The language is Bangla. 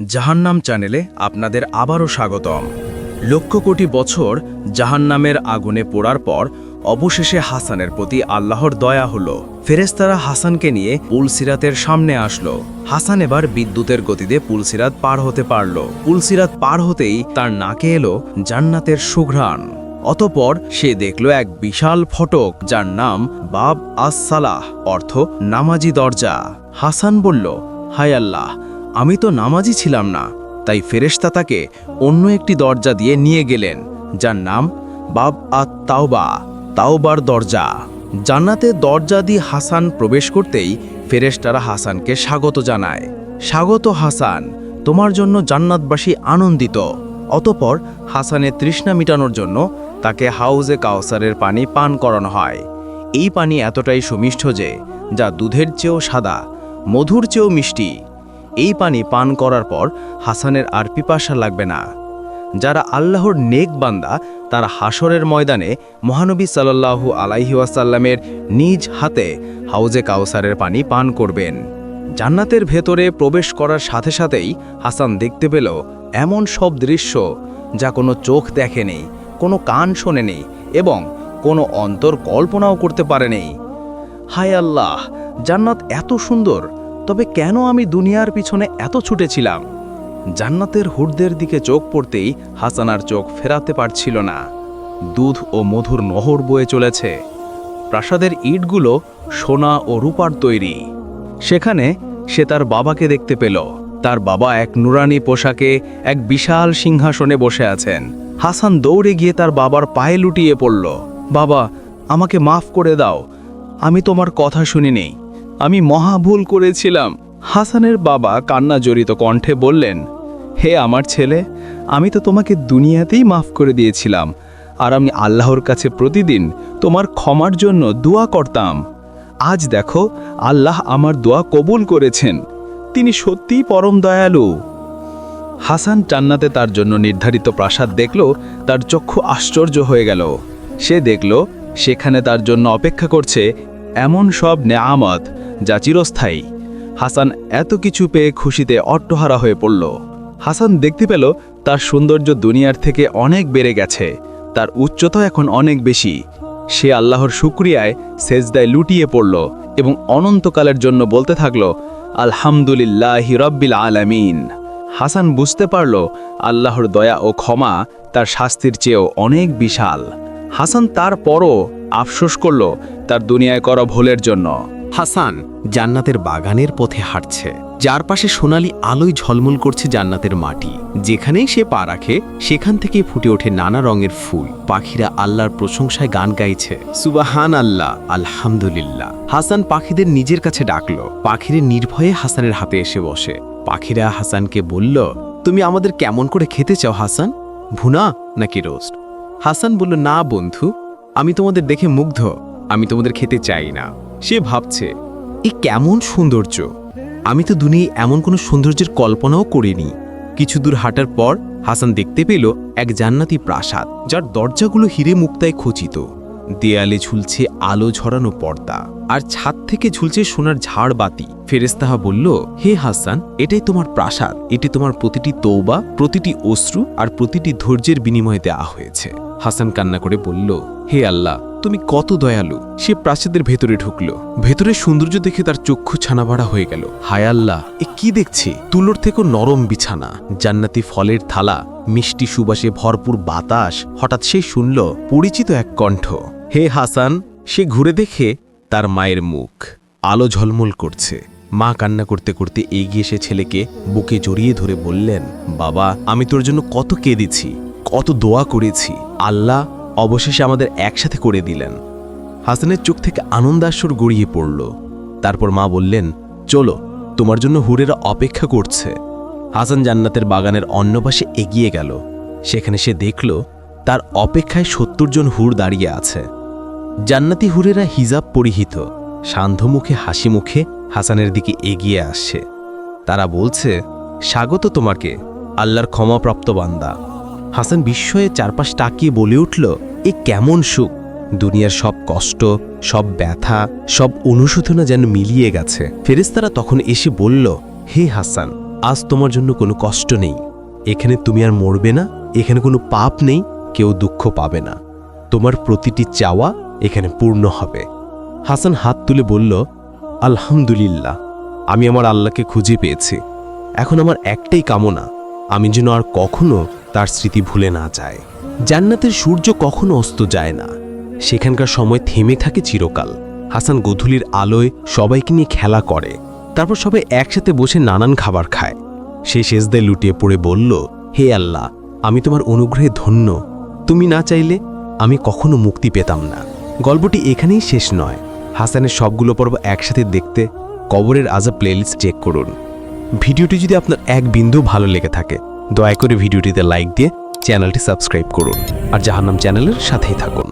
জাহান্নাম চ্যানেলে আপনাদের আবারও স্বাগতম। লক্ষ কোটি বছর জাহান্নামের আগুনে পোড়ার পর অবশেষে হাসানের প্রতি আল্লাহর দয়া হল। ফেরেস্তারা হাসানকে নিয়ে পুলসিরাতের সামনে আসলো। হাসান এবার বিদ্যুতের গতিতে পুলসিরাত পার হতে পারল। পুলসিরাত পার হতেই তার নাকে এলো জান্নাতের সুঘ্রাণ। অতপর সে দেখল এক বিশাল ফটক যার নাম বাব আস সালাহ অর্থ নামাজি দরজা। হাসান বলল, হায় আল্লাহ আমি তো নামাজি ছিলাম না, তাই ফেরেশতা তাকে অন্য একটি দরজা দিয়ে নিয়ে গেলেন, যার নাম বাব আত তাওবা তাওবার দরজা। জান্নাতে দরজা দিয়ে হাসান প্রবেশ করতেই ফেরেশতারা হাসানকে স্বাগত জানায়। স্বাগত হাসান, তোমার জন্য জান্নাতবাসী আনন্দিত। অতপর হাসানের তৃষ্ণা মিটানোর জন্য তাকে হাউজে কাউসারের পানি পান করানো হয়। এই পানি এতটাই সুমিষ্ঠ যে, যা দুধের চেয়েও সাদা, মধুর চেয়েও মিষ্টি। এই পানি পান করার পর হাসানের আর পিপাসা লাগবে না। যারা আল্লাহর নেক বান্দা, তারা হাসরের ময়দানে মহানবী সাল্লাল্লাহু আলাইহি ওয়াসাল্লামের নিজ হাতে হাউজে কাউসারের পানি পান করবেন। জান্নাতের ভেতরে প্রবেশ করার সাথে সাথেই হাসান দেখতে পেল এমন সব দৃশ্য যা কোনো চোখ দেখেনি, কোনো কান শোনেনি এবং কোনো অন্তর কল্পনাও করতে পারেনি। হায় আল্লাহ, জান্নাত এত সুন্দর! তবে কেন আমি দুনিয়ার পিছনে এত ছুটেছিলাম জান্নাতের হুডদের দিকে চোখ পড়তেই হাসানার চোখ ফেরাতে পারছিল না। দুধ ও মধুর নহর বয়ে চলেছে। প্রাসাদের ইটগুলো সোনা ও রূপার তৈরি। সেখানে সে তার বাবাকে দেখতে পেল। তার বাবা এক নুরানি পোশাকে এক বিশাল সিংহাসনে বসে আছেন। হাসান দৌড়ে গিয়ে তার বাবার পায়ে লুটিয়ে পড়ল। বাবা, আমাকে মাফ করে দাও। আমি তোমার কথা শুনিনি। আমি মহা ভুল করেছিলাম। হাসানের বাবা কান্না জড়িত কণ্ঠে বললেন, হে আমার ছেলে, আমি তো তোমাকে দুনিয়াতেই মাফ করে দিয়েছিলাম, আর আমি আল্লাহর কাছে প্রতিদিন তোমার ক্ষমার জন্য দোয়া করতাম। আজ দেখো, আল্লাহ আমার দোয়া কবুল করেছেন। তিনি সত্যিই পরম দয়ালু। হাসান জান্নাতে তার জন্য নির্ধারিত প্রাসাদ দেখল, তার চক্ষু আশ্চর্য হয়ে গেল। সে দেখল, সেখানে তার জন্য অপেক্ষা করছে এমন সব নেয়ামত। যা চিরস্থায়ী। হাসান এত কিছু পেয়ে খুশিতে অট্টহারা হয়ে পড়ল। হাসান দেখতে পেল তার সৌন্দর্য দুনিয়ার থেকে অনেক বেড়ে গেছে। তার উচ্চতা এখন অনেক বেশি। সে আল্লাহর শুক্রিয়ায় সেজদায় লুটিয়ে পড়ল এবং অনন্তকালের জন্য বলতে থাকল, আলহামদুলিল্লাহি রব্বিল আলামিন। হাসান বুঝতে পারল আল্লাহর দয়া ও ক্ষমা তার শাস্তির চেয়েও অনেক বিশাল। হাসান তারপরও আফসোস করল তার দুনিয়ায় করা ভুলের জন্য। হাসান জান্নাতের বাগানের পথে হাঁটছে। যার পাশে সোনালি আলোয় ঝলমল করছে জান্নাতের মাটি। যেখানেই সে পা রাখে, সেখান থেকে ফুটে ওঠে নানা রঙের ফুল। পাখিরা আল্লাহর প্রশংসায় গান গাইছে। সুবাহান আল্লাহ আলহামদুলিল্লাহ। হাসান পাখিদের নিজের কাছে ডাকল। পাখিরে নির্ভয়ে হাসানের হাতে এসে বসে। পাখিরা হাসানকে বলল, তুমি আমাদের কেমন করে খেতে চাও, হাসান? ভুনা নাকি রোস্ট? হাসান বলল, না বন্ধু, আমি তোমাদের দেখে মুগ্ধ। আমি তোমাদের খেতে চাই না। সে ভাবছে, এ কেমন সৌন্দর্য। আমি তো দুনিয়ায় এমন কোনো সৌন্দর্যের কল্পনাও করিনি। কিছু দূর হাঁটার পর হাসান দেখতে পেল এক জান্নাতি প্রাসাদ, যার দরজাগুলো হিরে মুক্তায় খচিত। দেয়ালে ঝুলছে আলো ঝরানো পর্দা আর ছাদ থেকে ঝুলছে সোনার ঝাড় বাতি। ফেরেস্তাহা বলল, হে হাসান, এটাই তোমার প্রাসাদ। এটি তোমার প্রতিটি তৌবা প্রতিটি অশ্রু আর প্রতিটি ধৈর্যের বিনিময়ে দেওয়া হয়েছে। হাসান কান্না করে বলল, হে আল্লাহ তুমি কত দয়ালু। সে প্রাসাদের ভেতরে ঢুকলো। ভেতরে সৌন্দর্য দেখে তার চক্ষু ছানাভাড়া হয়ে গেল। হায় আল্লাহ, এ কি দেখছি? তুলোর থেকেও নরম বিছানা। জান্নাতি ফলের থালা, মিষ্টি সুবাসে ভরপুর বাতাস, হঠাৎ সে শুনল পরিচিত এক কণ্ঠ। হে হাসান, সে ঘুরে দেখে তার মায়ের মুখ। আলো ঝলমল করছে। মা কান্না করতে করতে এগিয়ে সে ছেলেকে বুকে জড়িয়ে ধরে বললেন, বাবা, আমি তোর জন্য কত কেঁদেছি, কত দোয়া করেছি। আল্লাহ অবশেষে আমাদের একসাথে করে দিলেন। হাসানের চোখ থেকে আনন্দাশ্বর গড়িয়ে পড়ল। তারপর মা বললেন, চলো, তোমার জন্য হুরেরা অপেক্ষা করছে। হাসান জান্নাতের বাগানের অন্য পাশে এগিয়ে গেল। সেখানে সে দেখল, তার অপেক্ষায় সত্তর জন হুর দাঁড়িয়ে আছে। জান্নাতি হুরেরা হিজাব পরিহিত। শান্ত মুখে, হাসি মুখে হাসানের দিকে এগিয়ে আসছে। তারা বলছে, স্বাগত তোমাকে, আল্লাহর ক্ষমাপ্রাপ্ত বান্দা। হাসান বিস্ময়ে চারপাশ তাকিয়ে বলে উঠল এ কেমন সুখ? দুনিয়ার সব কষ্ট, সব ব্যথা, সব অনুশোচনা যেন মিলিয়ে গেছে। ফেরেস্তারা তখন এসে বলল, হে হাসান, আজ তোমার জন্য কোনো কষ্ট নেই। এখানে তুমি আর মরবে না, এখানে কোনো পাপ নেই, কেউ দুঃখ পাবে না। তোমার প্রতিটি চাওয়া এখানে পূর্ণ হবে। হাসান হাত তুলে বলল, আলহামদুলিল্লাহ, আমি আমার আল্লাহকে খুঁজে পেয়েছি। এখন আমার একটাই কামনা, আমি যেন আর কখনো তার স্মৃতি ভুলে না যায় জান্নাতের সূর্য কখনো অস্ত যায় না। সেখানকার সময় থেমে থাকে চিরকাল। হাসান গধূলির আলোয় সবাইকে নিয়ে খেলা করে। তারপর সবাই একসাথে বসে নানান খাবার খায়। সে শেষদায় লুটিয়ে পড়ে বলল, হে আল্লাহ, আমি তোমার অনুগ্রহে ধন্য। তুমি না চাইলে আমি কখনো মুক্তি পেতাম না। গল্পটি এখানেই শেষ নয়। হাসানের সবগুলো পর্ব একসাথে দেখতে কবরের আজা প্লেলিস্ট চেক করুন। ভিডিওটি যদি আপনার এক বিন্দু ভালো লেগে থাকে, দয়া করে ভিডিওটিতে লাইক দিয়ে চ্যানেলটি সাবস্ক্রাইব করুন আর জাহান্নাম চ্যানেলের সাথেই থাকুন।